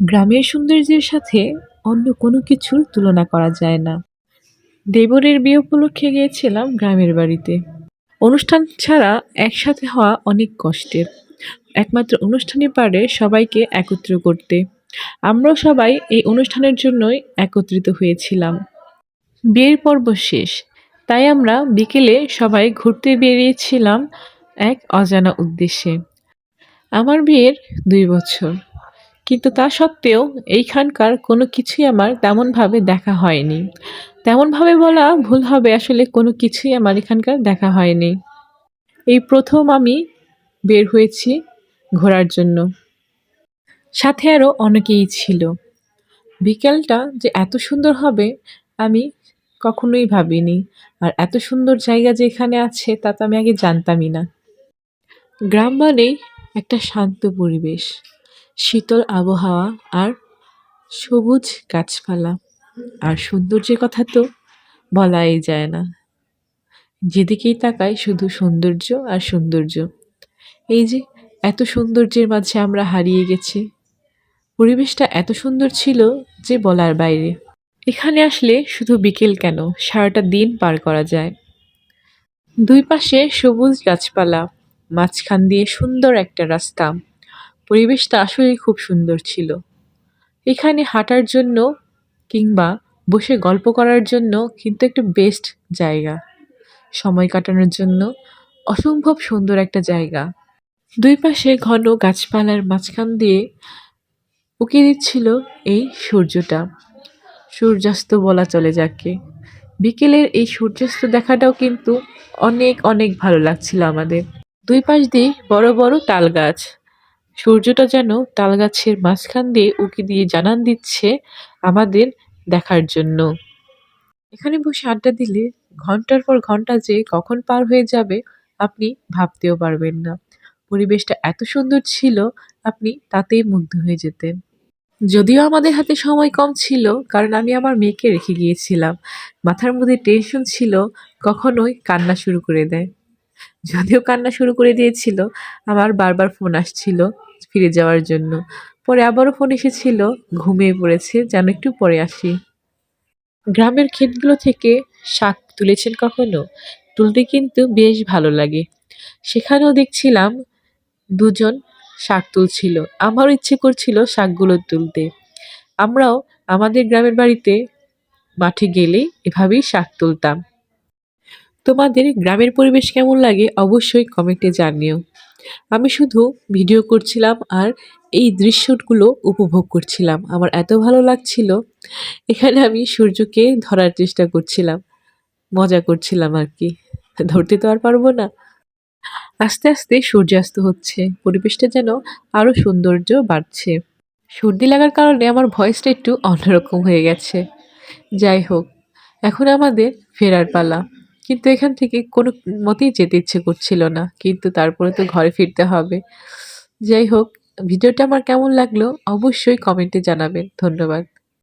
গ্রামের সৌন্দর্যের সাথে অন্য কোনো কিছুর তুলনা করা যায় না। দেবরের বিয়ে উপলক্ষে গিয়েছিলাম গ্রামের বাড়িতে। অনুষ্ঠান ছাড়া একসাথে হওয়া অনেক কষ্টের। একমাত্র অনুষ্ঠানে পারে সবাইকে একত্র করতে। আমরাও সবাই এই অনুষ্ঠানের জন্যই একত্রিত হয়েছিলাম। বিয়ের পর্ব শেষ। তাই আমরা বিকেলে সবাই ঘুরতে বেরিয়েছিলাম এক অজানা উদ্দেশ্যে। আমার বিয়ের দুই বছর। কিন্তু তা সত্ত্বেও এইখানকার কোনো কিছুই আমার তেমনভাবে দেখা হয়নি। তেমনভাবে বলা ভুল হবে, আসলে কোনো কিছুই আমার এখানকার দেখা হয়নি। এই প্রথম আমি বের হয়েছি ঘোরার জন্য। সাথে আরও অনেকেই ছিল। বিকেলটা যে এত সুন্দর হবে আমি কখনোই ভাবিনি, আর এত সুন্দর জায়গা যে এখানে আছে তা তো আমি আগে জানতামই না। গ্রাম মানেই একটা শান্ত পরিবেশ। শীতল আবহাওয়া আর সবুজ গাছপালা। আর সৌন্দর্যের কথা তো বলাই যায় না। যেদিকেই তাকাই শুধু সৌন্দর্য আর সৌন্দর্য। এই যে এত সৌন্দর্যের মাঝে আমরা হারিয়ে গেছি। পরিবেশটা এত সুন্দর ছিল যে বলার বাইরে। এখানে আসলে শুধু বিকেল কেন? সারাটা দিন পার করা যায়। দুই পাশে সবুজ গাছপালা, মাঝখান দিয়ে সুন্দর একটা রাস্তা। পরিবেশটা আসলেই খুব সুন্দর ছিল। এখানে হাঁটার জন্য কিংবা বসে গল্প করার জন্য কিন্তু একটা বেস্ট জায়গা। সময় কাটানোর জন্য অসম্ভব সুন্দর একটা জায়গা। দুই পাশে ঘন গাছপালার মাঝখান দিয়ে উকি দিচ্ছিল এই সূর্যটা। সূর্যাস্ত বলা চলে যাকে। বিকেলের এই সূর্যাস্ত দেখাটাও কিন্তু অনেক অনেক ভালো লাগছিল আমাদের। দুই পাশ দিয়ে বড় বড় তাল গাছ। সূর্যটা যেন তাল গাছের মাঝখান দিয়ে উকি দিয়ে জানান দিচ্ছে আমাদের দেখার জন্য। এখানে বসে আড্ডা দিলে ঘণ্টার পর ঘণ্টা যে কখন পার হয়ে যাবে আপনি ভাবতেও পারবেন না। পরিবেশটা এত সুন্দর ছিল, আপনি তাতেই মুগ্ধ হয়ে যেতেন। যদিও আমাদের হাতে সময় কম ছিল, কারণ আমি আমার মেয়েকে রেখে গিয়েছিলাম। মাথার মধ্যে টেনশন ছিল, কখনোই কান্না শুরু করে দেয়। যদিও কান্না শুরু করে দিয়েছিল, আমার বারবার ফোন আসছিল। ফিরে যাওয়ার জন্য। পরে আবারও ফোন এসেছিল, ঘুমিয়ে পড়েছে। যেন একটু পরে আসি। গ্রামের ক্ষেতগুলো থেকে শাক তুলেছেন কখনো? তুলতে কিন্তু বেশ ভালো লাগে। সেখানেও দেখছিলাম দুজন শাক তুলছিল। আমারও ইচ্ছে করছিল শাকগুলো তুলতে। আমরাও আমাদের গ্রামের বাড়িতে মাঠে গেলেই এভাবেই শাক তুলতাম। তোমাদের গ্রামের পরিবেশ কেমন লাগে অবশ্যই কমেন্টে জানিও। আমি শুধু ভিডিও করছিলাম আর এই দৃশ্যগুলো উপভোগ করছিলাম। আমার এত ভালো লাগছিল। এখানে আমি সূর্যকে ধরার চেষ্টা করছিলাম। মজা করছিলাম আর কি। ধরতে তো আর পারব না। আস্তে আস্তে সূর্যাস্ত হচ্ছে। পরিবেশটা যেন আরও সৌন্দর্য বাড়ছে। সর্দি লাগার কারণে আমার ভয়েসটা একটু অন্যরকম হয়ে গেছে। যাই হোক, এখন আমাদের ফেরার পালা। কিন্তু এখান থেকে কোনো মতেই যেতে ইচ্ছে করছিল না। কিন্তু তারপরে তো ঘরে ফিরতে হবে। যাই হোক, ভিডিওটা আমার কেমন লাগল অবশ্যই কমেন্টে জানাবেন। ধন্যবাদ।